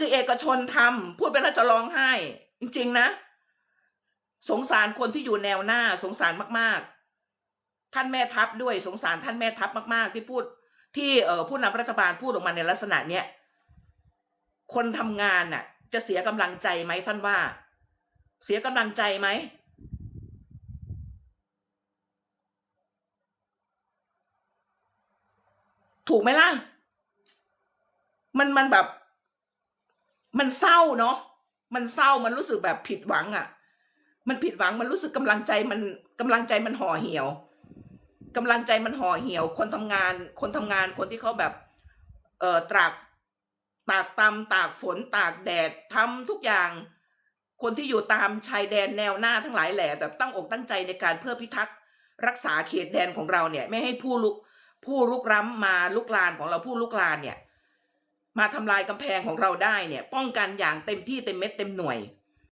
คือเอกชนทำพูดไปแล้วจะร้องไห้ จริง ๆ นะ สงสารคนที่อยู่แนวหน้า สงสารมาก ๆ ท่านแม่ทัพด้วยสงสารท่านแม่ทัพมาก ๆ ที่พูดที่เอ่อผู้นำรัฐบาลพูดออกมาในลักษณะเนี้ยคนทำงานน่ะ จะเสียกำลังใจไหมท่านว่า เสียกำลังใจไหมถูกไหมล่ะ มันมันแบบ มันเศร้าเนาะมันเศร้ามันรู้สึกแบบผิดหวังอะ่ะ มันผิดหวังมันรู้สึกกำลังใจมันกำลังใจมันห่อเหี่ยวกำลังใจมันห่อเหี่ยว คนทำงาน คนทำงานคนที่เขาแบบ เอ่อตากตากตำตากฝนตากแดดทำทุกอย่าง คนที่อยู่ตามชายแดนแนวหน้าทั้งหลายแหล่แบบตั้งอกตั้งใจในการเพื่อพิทักษ์รักษาเขตแดนของเราเนี่ย ไม่ให้ผู้ลุกผู้ลุกล้ำมาลุกลานของเราผู้ลุกลานเนี่ย มาทำลายกำแพงของเราได้เนี่ย ป้องกันอย่างเต็มที่เต็มเม็ดเต็มหน่วย